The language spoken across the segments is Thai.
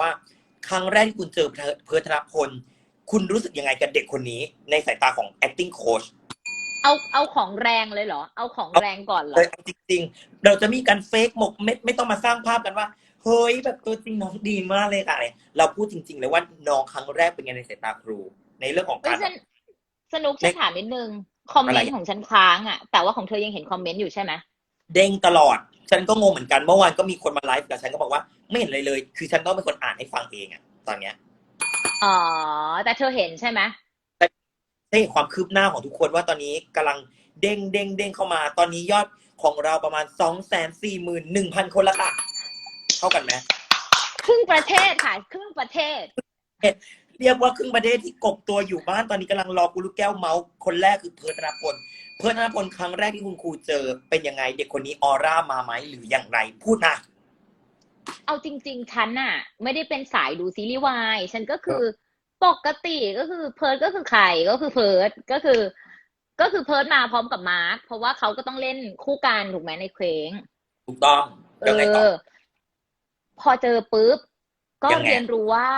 ว่า ครั้งแรกที่คุณเจอเพิร์ทธนพล คุณรู้สึกยังไงกับเด็กคนนี้ ในสายตาของ acting coach เอาเอาของแรงเลยเหรอ เอาของแรงก่อนเหรอเลยจริงๆ เราจะมีการเฟกหมกเม็ดไม่ต้องมาสร้างภาพกันว่าเฮ้ยแบบตัวจริงน้องดีมากเลยค่ะเนี่ยเราพูดจริง ๆ เลยว่าน้องครั้งแรกเป็นไงในสายตาครู ในเรื่องของเอ้กายรฉันสนุกฉันถามนิดนึงคอมเมนอะไรต์ของฉันค้างอะแต่ว่าของเธอยังเห็นคอมเมนต์อยู่ใช่ไหม เด้งตลอด ฉันก็งงเหมือนกันเมื่อวานก็มีคนมาไลฟ์กับฉันก็บอกว่าไม่เห็นอะไรเลย คือฉันต้องเป็นคนอ่านให้ฟังเองอะตอนเนี้ยอ๋อ แต่เธอเห็นใช่ไหมได้เห็นความคืบหน้าของทุกคนว่าตอนนี้กำลังเด้งเด้งเด้งเข้ามา ตอนนี้ยอดของเราประมาณสองแสนสี่หมื่นหนึ่งพันคนละค่ะ เท่ากันไหมครึ่งประเทศค่ะครึ่งประเทศ เรียกว่าครึ่งประเทศที่กบตัวอยู่บ้านตอนนี้กำลังรอกุลูกแก้วเมาส์คนแรกคือเพิร์ธนพลเพิร์ธนพลครั้งแรกที่คุณครูเจอเป็นยังไง เด็กคนนี้ออร่ามาไหมหรืออย่างไรพูดนะเอาจริง ๆ ฉันน่ะ ไม่ได้เป็นสายดูซีรีส์วายฉันก็คือปกติก็คือเพิร์ดก็คือใครก็คือเพิร์ดก็คือ ก็คือเพิร์ดมาพร้อมกับมาร์คเพราะว่าเขาก็ต้องเล่นคู่กันถูกไหมในเคว้งถูกต้องเอยังไงต่ออพอเจอปุ๊บก็ยังไงเรียนรู้ว่า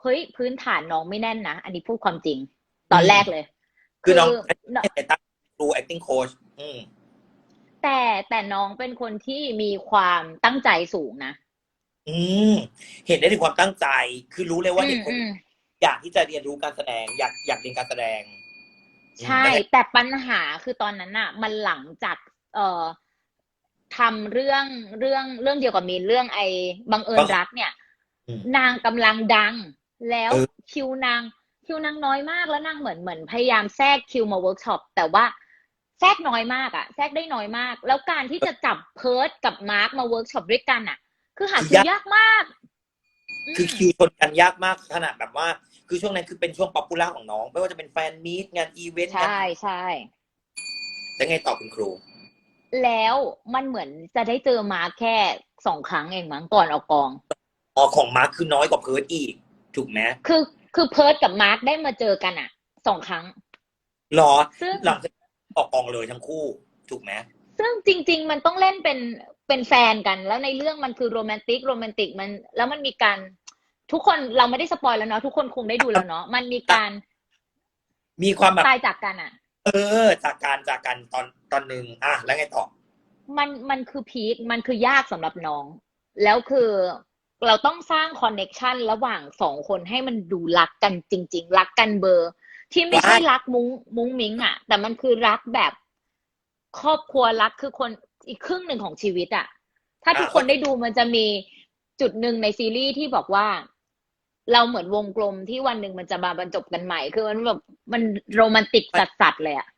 เฮ้ยพื้นฐานน้องไม่แน่นนะ อันนี้พูดความจริง ตอนแรกเลย คือน้องน้องในสายตาครู acting coach อืมแต่แต่น้องเป็นคนที่มีความตั้งใจสูงนะอืมเห็นได้ถึงความตั้งใจ คือรู้เลยว่าเด็กคนอืมอยากที่จะเรียนรู้การแสดง อยากอยากเรียนการแสดง ใช่ แต่ปัญหาคือตอนนั้นน่ะมันหลังจากเอ่อทำเรื่องเรื่องเรื่องเดียวกับมีนเรื่องไอ้บังเอิญรักเนี่ยอืมนางกำลังดัง แล้วเออคิวนางคิวนางน้อยมากแล้วนางเหมือนเหมือนพยายามแทรกคิวมาเวิร์กช็อปแต่ว่าแทรกน้อยมากอะแทรกได้น้อยมาก แล้วการที่จะจับเพิร์ดกับมาร์คมาเวิร์กช็อปด้วยกันอะคือหาคิวยากมาก คือคิวชนกันยากมากขนาดแบบว่า คือช่วงนั้นคือเป็นช่วงป๊อปปูล่าของน้อง ไม่ว่าจะเป็นแฟนมีตงานอีเวนต์งานใช่ใช่แล้วไงต่อคุณครู แล้วมันเหมือนจะได้เจอมาร์คแค่สองครั้งเองมั้งก่อนออกกองอ๋อของมาร์คคือน้อยกว่าเพิร์ดอีก ถูกไหมคือคือเพิร์ดกับมาร์คได้มาเจอกันอะสองครั้งหรอซึ่งหลังจากออกกองเลยทั้งคู่ ถูกไหมซึ่งจริง ๆ มันต้องเล่นเป็นเป็นแฟนกัน แล้วในเรื่องมันคือโรแมนติกโรแมนติกมันแล้วมันมีการทุกคนเราไม่ได้สปอยแล้วเนาะทุกคนคงได้ดูแล้วเนาะมันมีการ มีความแบบตายจากกันอะเออ จากการจากกันตอนตอนหนึ่งอะแล้วไงต่อมันมันคือพีคมันคือยากสำหรับน้อง แล้วคือ เราต้องสร้างคอนเน็ชันระหว่างสองคนให้มันดูรักกันจริง ๆ รักกันเบอร์ ที่ไม่ใช่รักมุ้งมุ้งมิ้งอะแต่มันคือรักแบบครอบครัวรักคือคนอีกครึ่งหนึ่งของชีวิตอะถ้าทุกคนได้ดูมันจะมีจุดหนึ่งในซีรีส์ที่บอกว่า เราเหมือนวงกลมที่วันหนึ่งมันจะมาบรรจบกันใหม่ คือมันแบบมันโรแมนติกสัดๆเลยอะ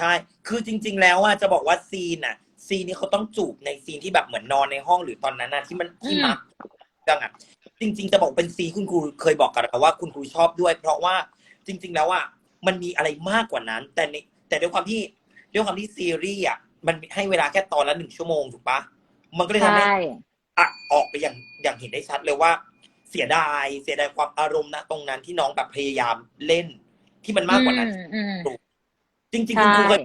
ใช่คือจริง ๆ แล้วอะจะบอกว่าซีนอะ ซีนนี้เขาต้องจูบในซีนที่แบบเหมือนนอนในห้องหรือตอนนั้นน่ะที่มันที่มาเรื่องอะจริง ๆ จะบอกเป็นซีนคุณครูเคยบอกกันแล้วว่าคุณครูชอบด้วย เพราะว่าจริง ๆ แล้วอะมันมีอะไรมากกว่านั้น แต่ในแต่ด้วยความที่ด้วยความที่ซีรีส์อะมันให้เวลาแค่ตอนละหนึ่งชั่วโมงถูกปะมันก็เลยทำให้ใช่ อัดออกไปอย่างอย่างเห็นได้ชัดเลยว่า เสียดายเสียดายความอารมณ์นะตรงนั้นที่น้องแบบพยายามเล่นที่มันมากกว่านั้น อืมอืมจริงๆใช่คุณครูเคย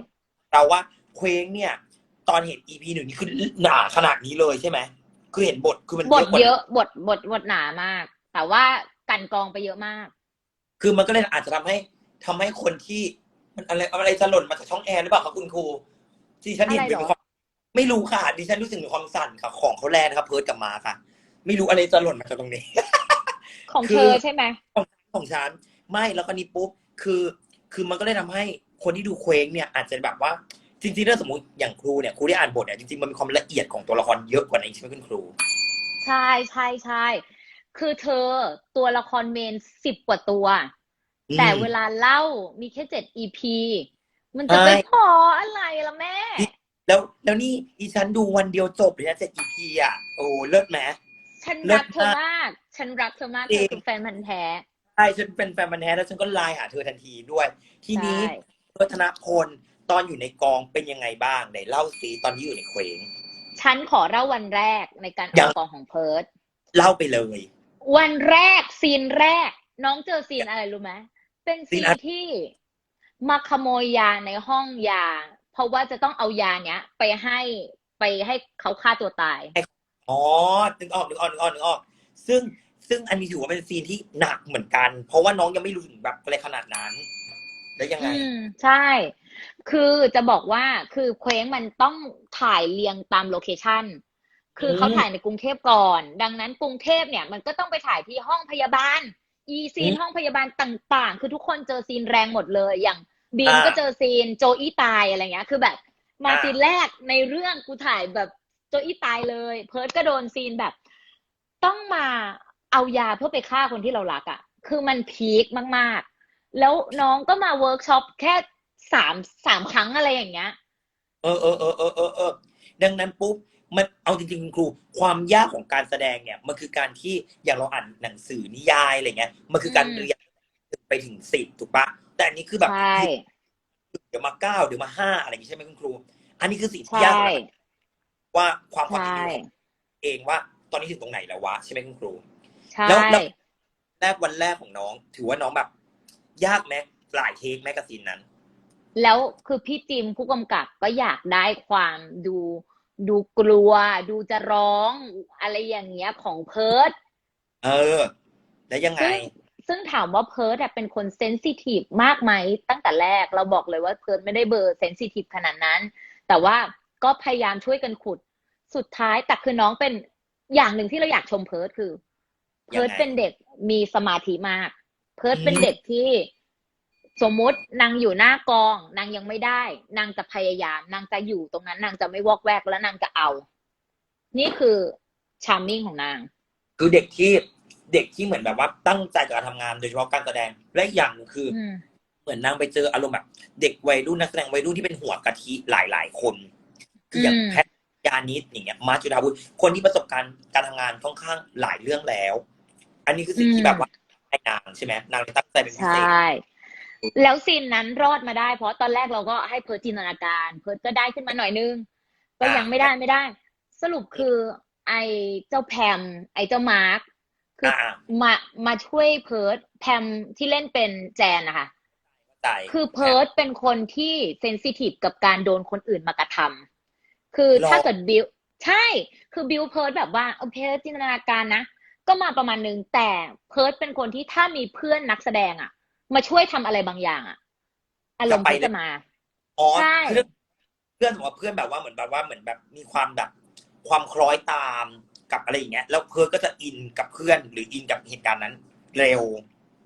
เราว่าเคว้งเนี่ย ตอนเห็น EP หนึ่งนี่คือหนาขนาดนี้เลยใช่ไหม คือเห็นบทคือมันบทกว่าเยอะบทบทบทหนามาก แต่ว่ากันกรองไปเยอะมาก คือมันก็เลยอาจจะทำให้ทำให้คนที่มันอะไรอะไรจะหล่นมาจากช่องแอร์หรือเปล่าครับคุณครูที่ฉันเห็นอะไรเป็นเหรอความไม่รู้ค่ะดิฉันรู้สึกมีความสั่นค่ะ ของเขาแรงนะครับเพิร์ดกับมาค่ะ ไม่รู้อะไรจะหล่นมาจากตรงนี้ ของคือเธอใช่ไหมของฉันไม่แล้วก็นี่ปุ๊บคือ คือมันก็เลยทำให้คนที่ดูเคว้งเนี่ย อาจจะแบบว่า จริงๆถ้าสมมติอย่างครูเนี่ยครูได้อ่านบทเนี่ยจริงๆมันมีความละเอียดของตัวละครเยอะกว่านี้ใช่ไหมคุณครู ใช่ใช่ใช่คือเธอตัวละครเมนสิบกว่าตัว อืม แต่เวลาเล่ามีแค่เจ็ด EP มันจะไปใช่พออะไรล่ะแม่ แล้วแล้วนี่อีฉันดูวันเดียวจบเลยนะเจ็ด EP อะโอ้เลิศไหม ฉันเลิรัศกเธอมากมาก ฉันรักเธอมากจริเธองคือแฟนพันธ์แท้ ใช่ฉันเป็นแฟนมันธุ์แท้แล้วฉันก็ไลน์หาเธอทันทีด้วย ทีนี้ใช่ รัตนพล ตอนอยู่ในกองเป็นยังไงบ้างไหนเล่าสิตอนที่อยู่ในเคว้ง ฉันขอเล่าวันแรกในการอยัอกงกองของเพิร์ดเล่าไปเลย วันแรกซีนแรก น้องเจอซีนอะไรรู้ไหมเป็นซีซีนนอะไร ที่มาขโมยยาในห้องยา เพราะว่าจะต้องเอายาเนี้ย ไปให้ไปให้เขาฆ่าตัวตาย อ๋อนึกออกนึกออกนึกออกนึกออก ซึ่งซึ่งอันนี้ถือว่าเป็นซีนที่หนักเหมือนกัน เพราะว่าน้องยังไม่รู้ถึงแบบอะไรขนาดนั้น แล้วยังไง อืมใช่ คือจะบอกว่าคือเคว้งมันต้องถ่ายเรียงตามโลเคชันคือเขาอืมถ่ายในกรุงเทพก่อน ดังนั้นกรุงเทพเนี่ยมันก็ต้องไปถ่ายที่ห้องพยาบาล อีซีนอืมห้องพยาบาลต่าง ๆ คือทุกคนเจอซีนแรงหมดเลย อย่างบีมอ่าก็เจอซีนโจอี้ตายอะไรเงี้ย คือแบบมาอ่าซีนแรกในเรื่องกูถ่ายแบบโจอี้ตายเลย เพิร์ดก็โดนซีนแบบ ต้องมาเอายาเพื่อไปฆ่าคนที่เรารักอะ่ะ คือมันพีคมากๆ แล้วน้องก็มาเวิร์กช็อปแค่ สามสามครั้งอะไรอย่างเงี้ย เออเออเออเออเออเออดังนั้นปุ๊บมันเอาจริงๆคุณครู ความยากของการแสดงเนี่ย มันคือการที่อย่างเราอ่านหนังสือนิยายอะไรเงี้ย มันคือการอืม เรียนไปถึงสิบถูกปะแต่อันนี้คือแบบใช่เดี๋ยวมาเก้าเดี๋ยวมาห้าอะไรอย่างงี้ใช่ไหมคุณครู อันนี้คือสิ่งที่ใช่ยากนะว่าความความใช่คิดของเองว่า ตอนนี้ถึงตรงไหนแล้ววะใช่ไหมคุณครู ใช่ แล้วแล้วแรกวันแรกของน้อง ถือว่าน้องแบบ ยากไหมหลายเทคไหมกับซีนนั้น แล้วคือพี่จิมผู้กำกับก็อยากได้ความดูดูกลัว ดูจะร้อง อะไรอย่างเงี้ยของเพิร์ดเออ แล้วยังไง ซึ่งซึ่งถามว่าเพิร์ดอะเป็นคนเซนซิทีฟมากไหมตั้งแต่แรกเราบอกเลยว่าเพิร์ดไม่ได้เบอร์เซนซิทีฟขนาดนั้น แต่ว่าก็พยายามช่วยกันขุด สุดท้ายแต่คือน้องเป็นอย่างหนึ่งที่เราอยากชมเพิร์ดคือ เพิร์ดยังไงเป็นเด็กมีสมาธิมาก เพิร์ดเป็นอืมเด็กที่ สมมุตินางอยู่หน้ากอง นางยังไม่ได้ นางจะพยายาม นางจะอยู่ตรงนั้น นางจะไม่วอกแวกแล้วนางจะเอา นี่คือชาร์มมิ่งของนาง คือเด็กที่เด็กที่เหมือนแบบว่าตั้งใจกับการทำงานโดยเฉพาะการแสดงและอีกอย่างหนึ่งคือ อืม เหมือนนางไปเจออารมณ์แบบเด็กวัยรุ่นนักแสดงวัยรุ่นที่เป็นหัวกะทิหลายๆ คน คืออย่างอืม แพทยานิดอย่างเงี้ยมาร์คจุดาวุฒิคนที่ประสบการณ์การทำงานค่อนข้างหลายเรื่องแล้ว อันนี้คือสิ่งที่แบบว่าให้นางใช่ไหมนางเลยตั้งใจเป็นพิใชเศษ่ แล้วซีนนั้นรอดมาได้ เพราะตอนแรกเราก็ให้เพิร์ดจินตนาการ เพิร์ดก็ได้ขึ้นมาหน่อยนึง ก็อ่ายัยังไม่ได้ไม่ได้ สรุปคือ ไอ้เจ้าแพมไอ้เจ้ามาร์คคือออ่ามามาช่วยเพิร์ดแพมที่เล่นเป็นแจนนะคะใจคือเพิร์ดเป็นคนที่เซนซิทีฟกับการโดนคนอื่นมากระทำคือหรอถ้าเกิดบิวใช่ คือบิวเพิร์ดแบบว่าโอเคจินตนาการนะ ก็มาประมาณนึงแต่เพิร์ดเป็นคนที่ถ้ามีเพื่อนนักแสดงอะ มาช่วยทำอะไรบางอย่างอะอารมณ์จะไปเพิร์ดจะมา อ๋อใช่ เพื่อนเพื่อนบอกว่าเพื่อนแบบว่าเหมือนแบบว่าเหมือนแบบมีความแบบ ความคล้อยตามกับอะไรอย่างเงี้ยแล้วเพิร์ดก็จะอินกับเพื่อนหรืออินกับเหตุการณ์นั้น เร็ว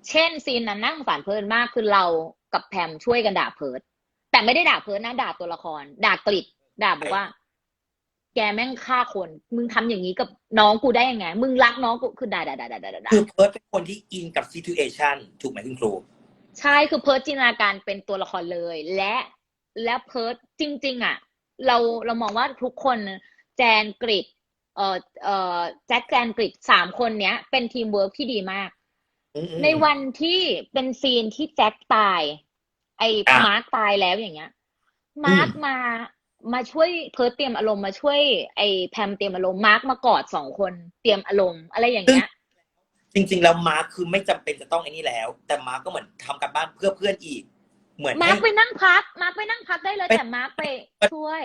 เช่นซีนนั้นนั่งสารเพิร์ดมากคือเรากับแพมช่วยกันด่าเพิร์ดแต่ไม่ได้ด่าเพิร์ดนะด่าตัวละคร ด่ากลิดด่าบอกว่า แกแม่งฆ่าคน มึงทำอย่างนี้กับน้องกูได้ยังไง มึงรักน้องกูคือด่าด่าด่าด่าด่าด่าคือเพิร์ดเป็นคนที่อินกับซีทูเอชันถูกไหมคุณครู ใช่คือเพิร์ดจินตนาการเป็นตัวละครเลย และและเพิร์ดจริง ๆ อะ เราเรามองว่าทุกคนแจนกริดเอ่อเอ่อแจ็คแจนกริดสามคนเนี้ย เป็นทีมเวิร์กที่ดีมากอืมๆในวันที่เป็นซีนที่แจ็คตาย ไอ้อะมาร์คตายแล้วอย่างเงี้ยมาร์คมา มาช่วยเพิร์ดเตรียมอารมณ์มาช่วยไอ้แพมเตรียมอารมณ์มาร์คมากอดสองคนเตรียมอารมณ์อะไรอย่างเงี้ยจริง ๆ แล้วมาร์คคือไม่จำเป็นจะต้องไอ้นี่แล้ว แต่มาร์คก็เหมือนทำการบ้านเพื่อเพื่อนอีก เหมือนมาร์คให้ ไปนั่งพักมาร์คไปนั่งพักได้เลยไป แต่มาร์คไปช่วย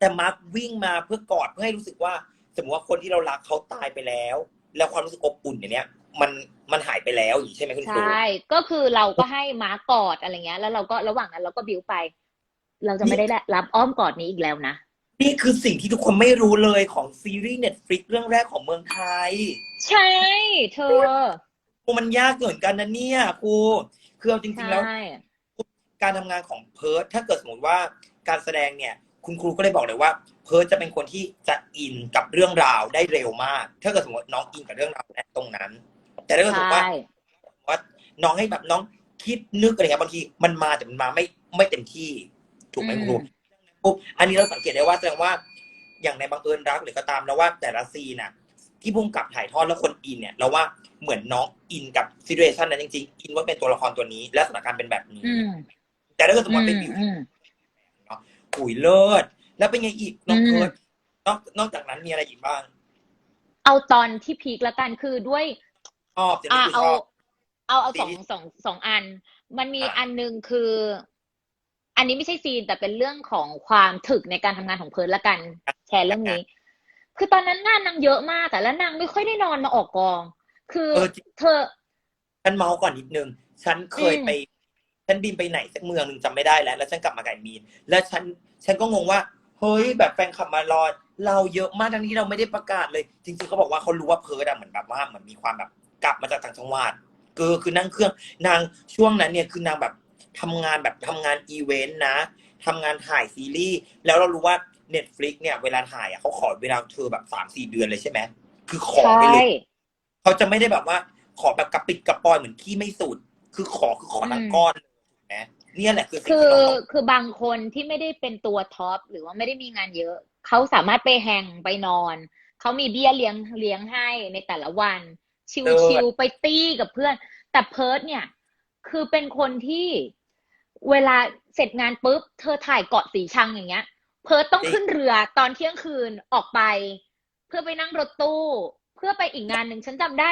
แต่มาร์ควิ่งมาเพื่อกอดเพื่อให้รู้สึกว่า สมมติว่าคนที่เรารักเขาตายไปแล้ว แล้วความรู้สึกอบอุ่นอย่างเนี้ย มันมันหายไปแล้วอย่างนี้ใช่ไหมคุณครู ใช่ ก็คือเราก็ให้มาร์คกอดอะไรเงี้ย แล้วเราก็ระหว่างนั้นเราก็บิวไป เราจะไม่ได้รับอ้อมกอดนี้อีกแล้วนะ นี่คือสิ่งที่ทุกคนไม่รู้เลยของซีรีส์เน็ตฟลิกเรื่องแรกของเมืองไทย ใช่ เธอครูมันยากเหมือนกันนะเนี่ยครูคือเอาจริงๆแล้ว ใช่ การทำงานของเพิร์ทถ้าเกิดสมมติว่าการแสดงเนี่ย คุณครูก็เลยบอกเลยว่า เพิร์ทจะเป็นคนที่จะอินกับเรื่องราวได้เร็วมาก ถ้าเกิดสมมติน้องอินกับเรื่องราวตรงนั้น แต่ถ้าเกิดสมมติว่า ใช่ ว่าน้องให้แบบน้องคิดนึกอะไรเงี้ยบางทีมันมาแต่มันมาไม่ไม่เต็มที่ ถูกไหมอืม ครูปุ๊บอันนี้เราสังเกตได้ว่าแสดงว่า อย่างในบังเอิญรักหรือก็ตามแล้วว่าแต่ละซีนน่ะ ที่พุ่งกับถ่ายทอดแล้วคนอินเนี่ยเราว่าเหมือนน้องอินกับซีดูเอชันนั้นจริงๆอินว่าเป็นตัวละครตัวนี้ และสถานการณ์เป็นแบบนี้ อืมแต่ถ้าเกิดสมมอืติมเป็นบิว อืม อุ๋ยเลิศ แล้วเป็นไงอีกน้องอืม เพิร์ดนอกนอกจากนั้นมีอะไรอีกบ้างเอาตอนที่พีคละกันคือด้วย ชอบสิ่งอ่าที่เอาชอบ เอาเอาสองซีรีส์สองสองอัน มันมีอะ อันหนึงคือ อันนี้ไม่ใช่ซีนแต่เป็นเรื่องของความถึกในการทำงานของเพิร์ดละกันแชร์เรื่องนี้ คือตอนนั้นงานนางเยอะมากแต่แล้วนางไม่ค่อยได้นอนมาออกกอง คือเออจริงเธอฉันเมาส์ก่อนนิดนึง ฉันเคยอืมไป ฉันบินไปไหนสักเมืองหนึ่งจำไม่ได้แล้ว แล้วฉันกลับมาไก่มีน แล้วฉัน ฉันก็งงว่า เฮ้ย แบบแฟนคลับมารอ เราเยอะมากทั้งที่เราไม่ได้ประกาศเลย จริงๆเขาบอกว่าเขารู้ว่าเพิร์ดอะเหมือนแบบว่าเหมือนมีความแบบกลับมาจากต่างจังหวัดคือคือนั่งเครื่อง นางช่วงนั้นเนี่ยคือนางแบบ ทำงานแบบทำงานอีเวนต์นะทำงานถ่ายซีรีส์แล้วเรารู้ว่า Netflix เนี่ยเวลาถ่ายอะเขาขอเวลาเธอแบบสามสี่เดือนเลยใช่ไหมคือขอใช่ไปเลย เขาจะไม่ได้แบบว่า ขอแบบกระปิดกระปอยเหมือนขี้ไม่สุด คือขอคือขอทั้งก้อนเลยถูกไหมเนี่ยแหละคือสิ่งคือที่เราต้องคือบางคนที่ไม่ได้เป็นตัวท็อปหรือว่าไม่ได้มีงานเยอะ เขาสามารถไปแฮงไปนอน เขามีเบี้ยเลี้ยงเลี้ยงให้ในแต่ละวัน ชิวๆไปตี้กับเพื่อน แต่เพิร์ดเนี่ย คือเป็นคนที่ เวลาเสร็จงานปุ๊บ เธอถ่ายเกาะสีชังอย่างเงี้ย เพิร์ดต้องขึ้นเรือตอนเที่ยงคืนออกไป เพื่อไปนั่งรถตู้ เพื่อไปอีกงานหนึ่งฉันจำได้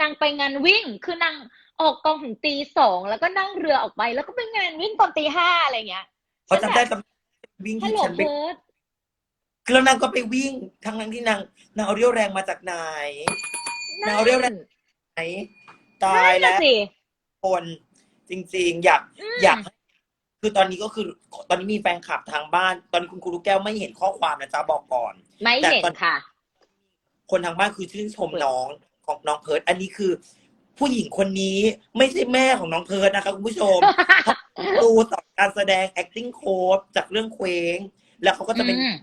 นางไปงานวิ่งคือนางออกกองถึงตีสองแล้วก็นั่งเรือออกไป แล้วก็ไปงานวิ่งตอนตีห้าอะไรเงี้ยเขาจำได้ฉันแบบจำวิ่งฮัลที่โหลฉันไปเพิร์ดแล้วนางก็ไปวิ่งทั้งนั้นที่นางนางเอาเรี่ยวแรงมาจากไหนนางเอาเรี่ยวแรงไหนตายนั่นแล้น่ะวสิคนจริง ๆ อยากอืมอยากให้ คือตอนนี้ก็คือตอนนี้มีแฟนคลับทางบ้าน ตอนนี้คุณครูลูกแก้วไม่เห็นข้อความนะจ๊ะบอกก่อน ไม่แต่เห็นตอนค่ะ คนทางบ้านคือชื่นชมน้องของน้องเพิร์ดอันนี้คือ ผู้หญิงคนนี้ไม่ใช่แม่ของน้องเพิร์ดนะคะคุณผู้ชมดูสอนการแสดง acting coach จากเรื่องเคว้ง แล้วเขาก็จะเป็นอืม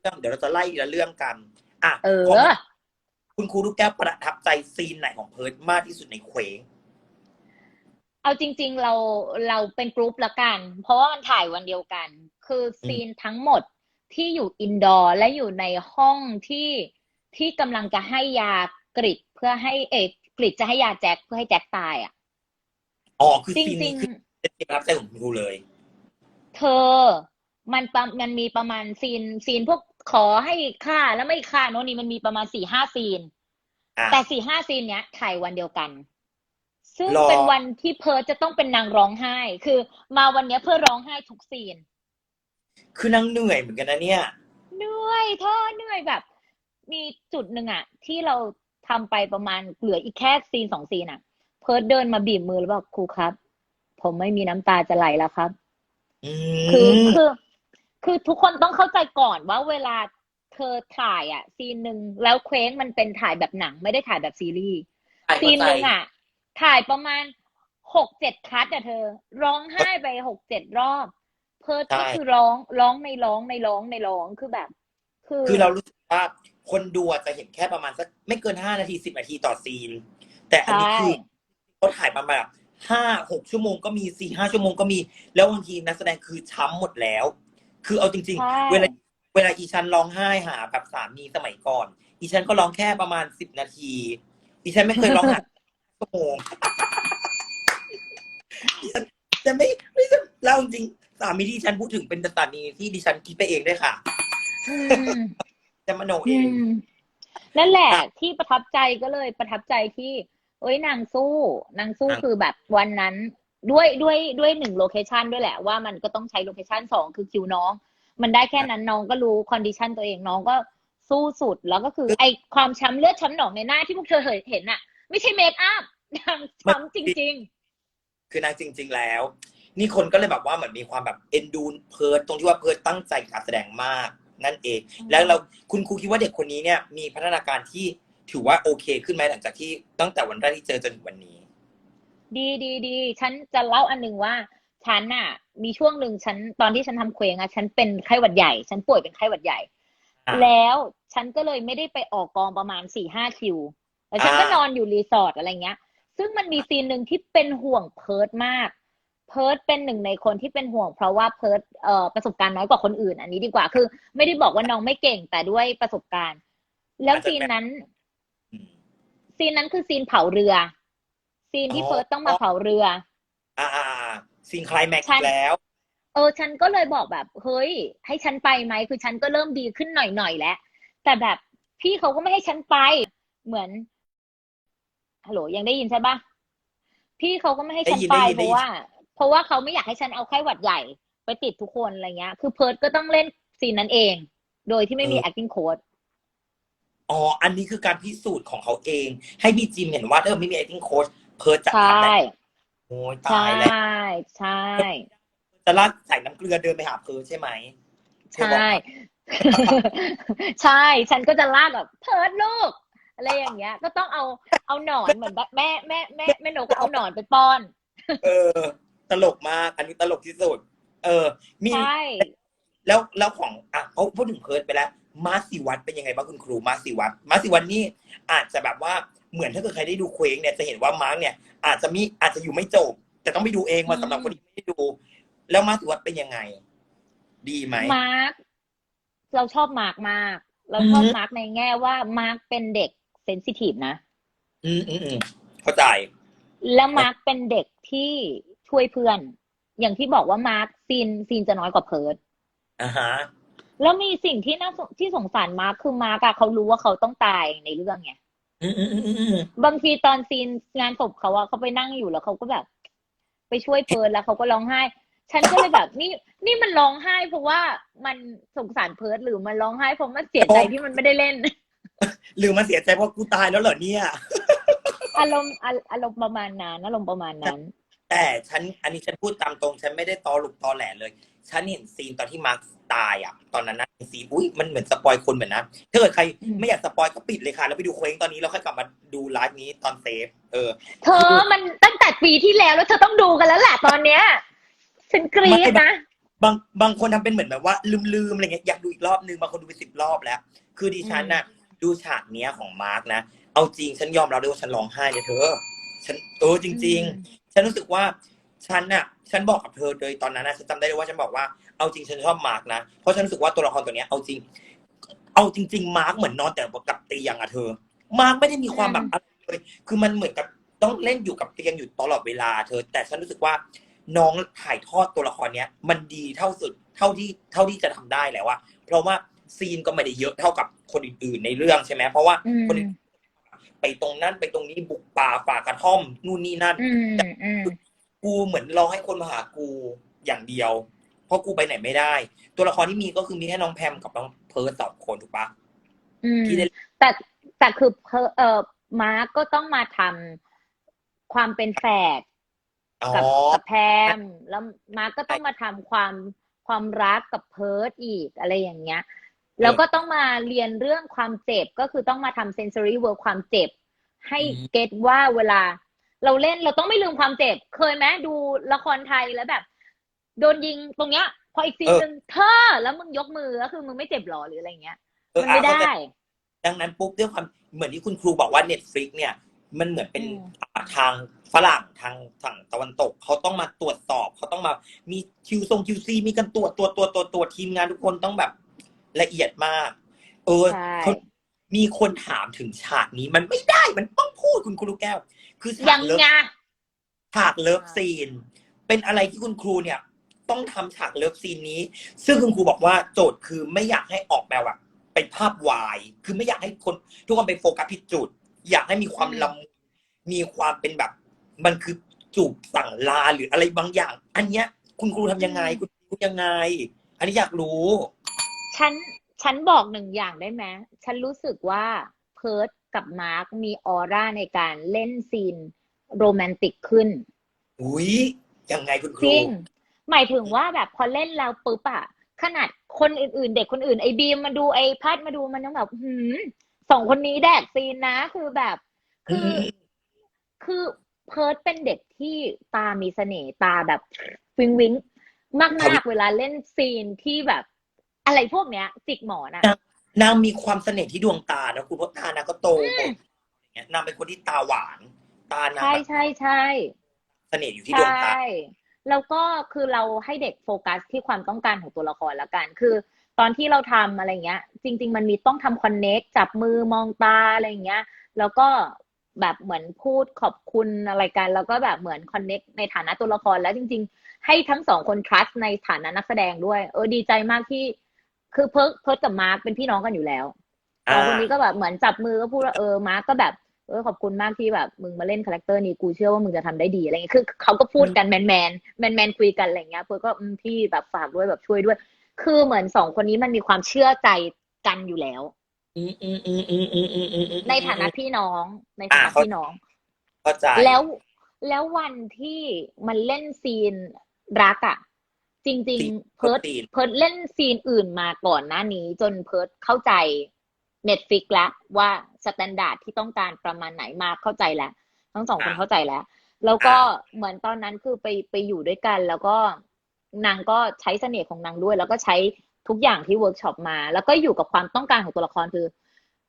เรื่องเดี๋ยวเราจะไล่ทีละเรื่องกัน อะเอของอคุณครูลูกแก้วประทับใจซีนไหนของเพิร์ดมากที่สุดในเคว้ง เอาจริง ๆ เราเราเป็นกรุ๊ปละกัน เพราะว่ามันถ่ายวันเดียวกัน คือซีนทั้งหมดที่อยู่อินดอร์และอยู่ในห้องที่ที่กำลังจะให้ยากริดเพื่อให้เอกกริดจะให้ยาแจ็คเพื่อให้แจ็คตายอะอ๋อคือจซีนรินี้งคือเป็นซีนประทับใจของคุณครูเลยๆเธอ มันประมันมีประมาณซีนซีนพวกขอให้ฆ่าแล้วไม่ฆ่าโน่นนี่มันมีประมาณสี่ห้าซีนอะแต่สี่ห้าซีนเนี้ยถ่ายวันเดียวกัน ซึ่งหรอ เป็นวันที่เพิร์ทจะต้องเป็นนางร้องไห้ คือ มาวันเนี้ยเพื่อร้องไห้ทุกซีน คือนางเหนื่อยเหมือนกันนะเนี่ย เหนื่อยเธอเหนื่อยแบบ มีจุดหนึ่งอะที่เราทำไปประมาณเหลืออีกแค่ซีนสองซีนอะเพิร์ทเดินมาบีบมือแล้วบอกครูครับ ผมไม่มีน้ำตาจะไหลแล้วครับ อืคือมคือ คือทุกคนต้องเข้าใจก่อนว่าเวลาเธอถ่ายอะซีนหนึ่งแล้วเคว้งมันเป็นถ่ายแบบหนัง ไม่ได้ถ่ายแบบซีรีส์ ซีนหนึ่งอะ ถ่ายประมาณหกเจ็ดคัทอะเธอ ร้องไห้ไปหกเจ็ดรอบ เพิร์ดก็คือร้องร้องในร้องในร้องในร้องคือแบบ คือ คือเรารู้สึกว่าคนดูอาจจะเห็นแค่ประมาณสักไม่เกินห้านาทีสิบนาทีต่อซีน แต่อันนี้ใช่คือเขาถ่ายมาแบบห้าหกชั่วโมงก็มีสี่ห้าชั่วโมงก็มี แล้วบางทีนักแสดงคือช้ำหมดแล้ว คือเอาจริงใช่ๆเวลาเวลาอีชันร้องไห้หาแบบสามีสมัยก่อน อีชันก็ร้องแค่ประมาณสิบนาที อีชันไม่เคยร้องหาชั่ว โมงอีฉันจะไม่ไม่จะเล่าจริงๆสามีที่ฉันพูดถึงเป็นสามีที่ดิฉันคิดไปเองด้วยค่ะ อืมจะมโนเออืง มนั่นแหละอะที่ประทับใจก็เลยประทับใจที่ เอ้ยนางสู้นางสู้อะ คือแบบวันนั้นด้วยด้วยด้วยหนึ่งโลเคชันด้วยแหละว่ามันก็ต้องใช้โลเคชันสองคือคิวน้อง มันได้แค่นั้นน้องก็รู้คอนดิชันตัวเองน้องก็สู้สุดแล้วก็คือ ไอความช้ำเลือดช้ำหนองในหน้าที่พวกเธอเห็นน่ะ ไม่ใช่เมคอัพ นางช้ำจริงคือนางจริง ๆ แล้ว นี่คนก็เลยแบบว่าเหมือนมีความแบบเอ็นดูเพิร์ดตรงที่ว่าเพิร์ดตั้งใจการแสดงมากนั่นเองอืมแล้วเราคุณครูคิดว่าเด็กคนนี้เนี่ย มีพัฒนาการที่ถือว่าโอเคขึ้นไหมหลังจากที่ตั้งแต่วันแรกที่เจอจนถึงวันนี้ๆดีดีดีฉันจะเล่าอันหนึ่งว่าฉันน่ะ มีช่วงหนึ่งฉันตอนที่ฉันทำเคว้งอะฉันเป็นไข้หวัดใหญ่ ฉันป่วยเป็นไข้หวัดใหญ่อ่าแล้วฉันก็เลยไม่ได้ไปออกกองประมาณสี่ห้าคิวแล้วฉันก็อ่านอนอยู่รีสอร์ทอะไรเงี้ย ซึ่งมันมีซีนหนึ่งที่เป็นห่วงเพิร์ดมาก เพิร์ดเป็นหนึ่งในคนที่เป็นห่วง เพราะว่าเพิร์ดเอ่อประสบการณ์น้อยกว่าคนอื่น อันนี้ดีกว่าคือ ไม่ได้บอกว่าน้องไม่เก่งแต่ด้วยประสบการณ์ แล้วซีนนั้นอืมซีนนั้นคือซีนเผาเรือ ซีนที่อ๋อเพิร์ดต้องมาเผาเรือ อ่าอ่าอ่าซีนไคลแม็กซ์ฉันแล้ว เออ ฉันก็เลยบอกแบบ เฮ้ย ให้ฉันไปไหมคือฉันก็เริ่มดีขึ้นหน่อยๆแล้วแต่แบบพี่เขาก็ไม่ให้ฉันไป เหมือน ฮัลโหลยังได้ยินใช่ปะพี่เขาก็ไม่ให้ฉันไปได้ยินเพได้ยินราะว่า เพราะว่าเขาไม่อยากให้ฉันเอาไข้หวัดใหญ่ไปติดทุกคนอะไรเงี้ย คือเพิร์ดก็ต้องเล่นซีนนั้นเอง โดยที่ไม่มี acting coach อ๋อ อันนี้คือการพิสูจน์ของเขาเอง ให้พี่จิมเห็นว่าถ้าไม่มี acting coach เพิร์ทจะใช่ทำได้โอ้ยใช่ตายแล้วใช่ จะลากใส่น้ำเกลือเดินไปหาเพิร์ทใช่ไหมใช่ ใช่ ฉันก็จะลากแบบเพิร์ดลูก อะไรอย่างเงี้ย ก็ต้องเอาเอาหนอนเหมือนแบบแม่แม่แม่แม่นกก็เอาหนอนไปป้อน เออ ตลกมาก อันนี้ตลกที่สุด เออ มี ใช่ แล้วแล้วของอะเขาพูดถึงเพิร์ดไปแล้ว มาสิวัตเป็นยังไงบ้างคุณครูมาสิวัตมาสิวัตนี่อาจจะแบบว่าเหมือนถ้าเกิดใครได้ดูเคว้งเนี่ยจะเห็นว่ามาร์กเนี่ย อาจจะมีอาจจะอยู่ไม่จบ แต่ต้องไปดูเองว่าสำหรับคนที่ไม่ได้ดู แล้วมาสิวัตเป็นยังไง ดีไหม มาร์คเราชอบมาร์คมาก เราชอบอือฮึมาร์คในแง่ว่ามาร์คเป็นเด็ก เซนซิทีฟนะ อืมอืมอืมเข้าใจ แล้วมาร์คเป็นเด็กที่ช่วยเพื่อน อย่างที่บอกว่ามาร์คซีนซีนจะน้อยกว่าเพิร์ดอ่าฮะ แล้วมีสิ่งที่น่าสงที่สงสารมาร์คคือมาร์คอะเขารู้ว่าเขาต้องตายในเรื่องไงอืมอืมอืมอืมอืมบางทีตอนซีนงานศพเขาอะเขาไปนั่งอยู่แล้วเขาก็แบบ ไปช่วยเพิร์ดแล้วเขาก็ร้องไห้ ฉันก็เลยแบบนี่นี่มันร้องไห้เพราะว่ามันสงสารเพิร์ดหรือมันร้องไห้เพราะมันเสียใจที่มันไม่ได้เล่น หรือมันเสียใจเพราะกูตายแล้วเหรอเนี่ย อารมณ์อาอารมณ์ประมาณนั้นอารมณ์ประมาณนั้น แต่ฉันอันนี้ฉันพูดตามตรง ฉันไม่ได้ตอหลุกตอแหลเลย ฉันเห็นซีนตอนที่มาร์คตายอะ ตอนนั้นนะซีนอุ้ยมันเหมือนสปอยคนเหมือนนะถ้าเกิดใครอืมไม่อยากสปอยก็ปิดเลยค่ะ แล้วไปดูเคว้งตอนนี้แล้วค่อยกลับมาดูไลฟ์นี้ตอนเซฟ เออ เธอมันตั้งแต่ปีที่แล้วแล้วเธอต้องดูกันแล้วแหละตอนเนี้ย ฉันกรี๊ดนะ บางบางคนทำเป็นเหมือนแบบว่า ลืมๆอะไรเงี้ยอยากดูอีกรอบนึงบางคนดูไปสิบรอบแล้ว คือดิฉันน่ะ ดูฉากเนี้ยของมาร์กนะ เอาจริงฉันยอมรับเลยว่าฉันร้องไห้เลยเธอ ฉันเออจริง ๆ ฉันรู้สึกว่าฉันน่ะ ฉันบอกกับเธอเลยตอนนั้นนะฉันจำได้เลยว่าฉันบอกว่าเอาจริงฉันชอบมาร์กนะ เพราะฉันรู้สึกว่าตัวละครตัวเนี้ยเอาจริง เอาจริง ๆ มาร์กเหมือนนอนแต่กับเตียงอะเธอ มาร์กไม่ได้มีความแบบอะไรเลยคือมันเหมือนกับต้องเล่นอยู่กับเตียงอยู่ตลอดเวลาเธอ แต่ฉันรู้สึกว่าน้องถ่ายทอดตัวละครเนี้ย มันดีเท่าสุดเท่าที่เท่าที่จะทำได้แล้วอะเพราะว่า ซีนก็ไม่ได้เยอะเท่ากับคนอื่นๆในเรื่องใช่ไหมเพราะว่าอืมคนอื่นไปตรงนั้นไปตรงนี้บุกป่าป่ากระท่อม นู่นนี่นั่นอืมอืมกูเหมือนรอให้คนมาหากูอย่างเดียว เพราะกูไปไหนไม่ได้ ตัวละครที่มีก็คือมีแค่น้องแพมกับน้องเพิร์สสองคนถูกปะอืมที่ได้แต่แต่คือเพอเออมาร์กก็ต้องมาทำความเป็นแฝดอ๋อกับกับแพมแล้วมาร์กก็ต้องมาทำความความรักกับเพิร์ดอีกอะไรอย่างเงี้ย แล้วก็ต้องมาเรียนเรื่องความเจ็บก็คือต้องมาทำ sensory work ความเจ็บ ให้เก็ตว่าเวลา เราเล่นเราต้องไม่ลืมความเจ็บ เคยไหมดูละครไทยแล้วแบบ โดนยิงตรงเนี้ย พออีกซีนหนึ่งเธอแล้วมึงยกมือก็คือมึงไม่เจ็บหรอหรืออะไรเงี้ยเออมันไม่อะเข้าได้ใจดังนั้นปุ๊บด้วยความเหมือนที่คุณครูบอกว่า Netflix เนี่ย มันเหมือนเป็นอืมทางฝรั่งทางฝั่งตะวันตก เขาต้องมาตรวจสอบ เขาต้องมามีคิวทรงคิวซีมีการตรวจตรวจตรวจตรวจตรวจทีมงานทุกคนต้องแบบ ละเอียดมาก เออใช่คนมีคนถามถึงฉากนี้ มันไม่ได้มันต้องพูดคุณครูลูกแก้ว คือฉายักงเลิฟไง ฉากเลิฟซีน เป็นอะไรที่คุณครูเนี่ย ต้องทำฉากเลิฟซีนนี้ ซึ่งคุณครูบอกว่าโจทย์คือไม่อยากให้ออกแบบเป็นภาพวาย คือไม่อยากให้คน ทุกคนไปโฟกัสผิดจุด อยากให้มีความอืมละมุนมีความเป็นแบบ มันคือจูบสั่งลาหรืออะไรบางอย่าง อันเนี้ย คุณครูทำยังไง คุณครูยังไง อันนี้อยากรู้ ฉันฉันบอกหนึ่งอย่างได้ไหมฉันรู้สึกว่าเพิร์ดกับมาร์คมีออร่าในการเล่นซีนโรแมนติกขึ้น อุ้ยยังไงคุณคจรูริงหมายถึงว่าแบบพอเล่นแล้วปุ๊บอะขนาดคนอื่นๆ เด็กคนอื่นไอ้บีมมาดูไอ้พัดมาดูมันต้องแบบหืมสองคนนี้แดกซีนนะคือแบบ คืออืมคือเพิร์ดเป็นเด็กที่ตามีเสน่ห์ตาแบบวิงวิงมากครับๆเวลาเล่นซีนที่แบบ อะไรพวกเนี้ยจิกหมอนอะ นางมีความเสน่ห์ที่ดวงตานะคุณเพราะตานางก็โตอย่างเงี้ยนางเป็นคนที่ตาหวาน ตานางใช่แบบใช่ใช่เสน่ห์อยู่ที่ดวงตาใช่แล้วก็คือเราให้เด็กโฟกัสที่ความต้องการของตัวละครละกัน คือ ตอนที่เราทำอะไรเงี้ย จริง ๆ มันมีต้องทำคอนเน็กจับมือมองตาอะไรเงี้ย แล้วก็แบบเหมือนพูดขอบคุณอะไรกัน แล้วก็แบบเหมือนคอนเน็กในฐานะตัวละครแล้วจริง ๆ ให้ทั้งสองคน trust ในฐานะนักแสดงด้วย เออดีใจมากที่ คือเพิร์กเพิร์กกับมาร์กเป็นพี่น้องกันอยู่แล้วสองคนนี้ก็แบบเหมือนจับมือก็พูดว่าเออมาร์กก็แบบเออขอบคุณมากที่แบบมึงมาเล่นคาแรคเตอร์นี้กูเชื่อว่ามึงจะทำได้ดีอะไรเงี้ยคือเขาก็พูดกันแมนแมนแมนแมนคุยกันอะไรเงี้ยเพื่อก็พี่แบบฝากด้วยแบบช่วยด้วย คือเหมือนสองคนนี้มันมีความเชื่อใจกันอยู่แล้วในฐานะพี่น้องในฐานะพี่น้องเข้าใจแล้วแล้ววันที่มันเล่นซีนรักอะ จริงซีนๆเพิร์ดซีนเพิร์ดเล่นซีนอื่นมาก่อนหน้านี้จนเพิร์ดเข้าใจเน็ตฟิกแล้วว่าสแตนดาร์ดที่ต้องการประมาณไหนมาเข้าใจแล้ว ทั้งสองคนอ่าเข้าใจแล้ว แล้วก็เหมือนตอนนั้นคือไปไปอยู่ด้วยกัน แล้วก็นางก็ใช้เสน่ห์ของนางด้วย แล้วก็ใช้ทุกอย่างที่เวิร์กช็อปมา แล้วก็อยู่กับความต้องการของตัวละครคือ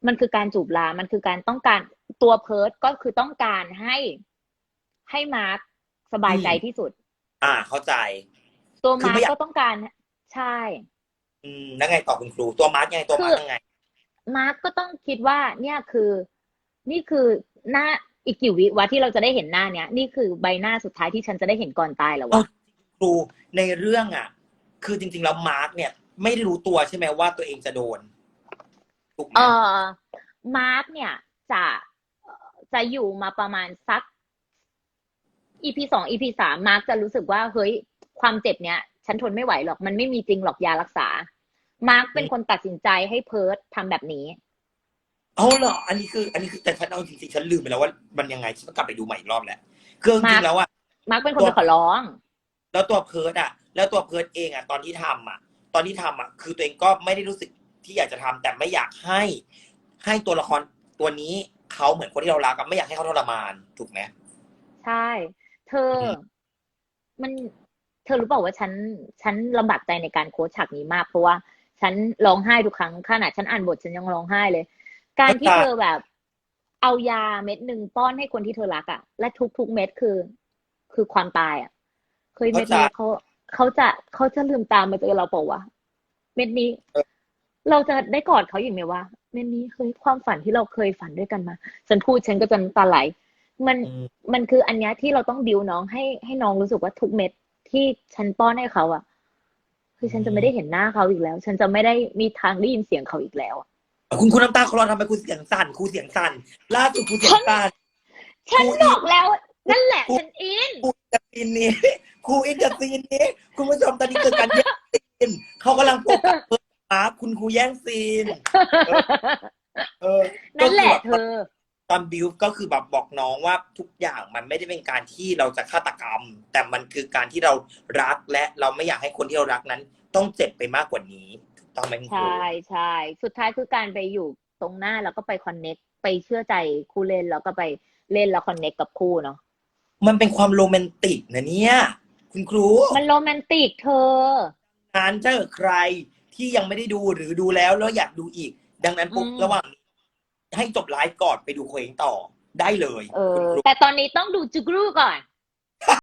มันคือการจูบลา มันคือการต้องการตัวเพิร์ดก็คือต้องการให้ให้มาร์คสบายใจอืมที่สุด อ่าเข้าใจ ตัวคือมาไม่ร์คอยาก ก็ต้องการ ใช่ อืมแล้วไงต่อคุณครู ตัวมาร์กยังไงตัวมาร์กยังไง มาร์คก็ต้องคิดว่า เนี่ยคือ นี่คือหน้าอีกกี่วิวะที่เราจะได้เห็นหน้าเนี้ยนี่คือใบหน้าสุดท้ายที่ฉันจะได้เห็นก่อนตายแล้วเอ้าวะ ครูในเรื่องอะ คือจริงๆแล้วมาร์กเนี่ย ไม่ได้รู้ตัวใช่ไหมว่าตัวเองจะโดนถูกไหมเออมาร์คเนี่ยจะเอ่อจะอยู่มาประมาณสัก EP สอง EP สามมาร์คจะรู้สึกว่า เฮ้ย ความเจ็บเนี้ยฉันทนไม่ไหวหรอก มันไม่มีจริงหรอกยารักษา มาร์คเป็นคนตัดสินใจให้เพิร์ดทำแบบนี้ เอาเหรอ อันนี้คือ อันนี้คือแต่ฉันเอาจริงๆฉันลืมไปแล้วว่ามันยังไง ฉันต้องกลับไปดูใหม่อีกรอบแหละคือจมาริร์งคๆแล้วอะมาร์คเป็นคนไปขอร้อง แล้วตัวเพิร์ดอะแล้วตัวเพิร์ดเองอะตอนที่ทำอะตอนที่ทำอะคือตัวเองก็ไม่ได้รู้สึกที่อยากจะทำแต่ไม่อยากให้ ให้ตัวละครตัวนี้เขาเหมือนคนที่เรารักอะไม่อยากให้เขาทรมานถูกไหมใช่ เธออมมัน เธอรู้เปล่าว่าฉันฉันลำบากใจในการโค้ชฉากนี้มาก เพราะว่าฉันร้องไห้ทุกครั้งขนาดฉันอ่านบทฉันยังร้องไห้เลย การที่เธอแบบ เอายาเม็ดหนึ่งป้อนให้คนที่เธอรักอะและทุกๆเม็ดคือ คือความตายอะเคยเม็ดนี้เขาเขาจะเขาจะลืมตามมาเจอเราเปล่าวะเม็ดนี้ เราจะได้กอดเขาอย่างไหมวะเม็ดนี้เฮ้ยความฝันที่เราเคยฝันด้วยกันมา ฉันพูดฉันก็จะน้ำตาไหลมันอืมมันคืออันเนี้ยที่เราต้องดิวน้องให้ให้น้องรู้สึกว่าทุกเม็ด ที่ฉันป้อนให้เขาอะคือฉันจะไม่ได้เห็นหน้าเขาอีกแล้ว ฉันจะไม่ได้มีทางได้ยินเสียงเขาอีกแล้วอะคุณคุณน้ำตาเขารอทำไมคุณเสียงสั่นครูเสียงสั่นล่าสุดครูเสียงสั่นฉันกูบอกแล้ว นั่นแหละกูฉันอินครูอินกับซีนนี้ครูอินกับซีนนี้ คุณผู้ชมตอนนี้เกิดการแย่งซีนเขากำลังโฟกัสเพิร์ดมาคุณครูแย่งซีน เออ นั่นแหละ ก็ เธ คือ อตอนบิวก็คือแบบบอกน้องว่าทุกอย่างมันไม่ได้เป็นการที่เราจะฆาตกรรม แต่มันคือการที่เรารักและเราไม่อยากให้คนที่เรารักนั้น ต้องเจ็บไปมากกว่านี้ถูกต้องไหมคุณครูใช่ใช่สุดท้ายคือการไปอยู่ตรงหน้าแล้วก็ไปคอนเน็กไปเชื่อใจคู่เล่นแล้วก็ไปเล่นแล้วคอนเน็กกับคู่เนาะมันเป็นความโรแมนติกนะเนี่ย คุณครู มันโรแมนติกเธองานถ้าเกิดใครที่ยังไม่ได้ดูหรือดูแล้วแล้วอยากดูอีก ดังนั้นปุ๊บอืมระหว่างนี้ ให้จบไลฟ์ก่อนไปดูเคว้งต่อได้เลยเอคุณอครูแต่ตอนนี้ต้องดูจุกรูก่อน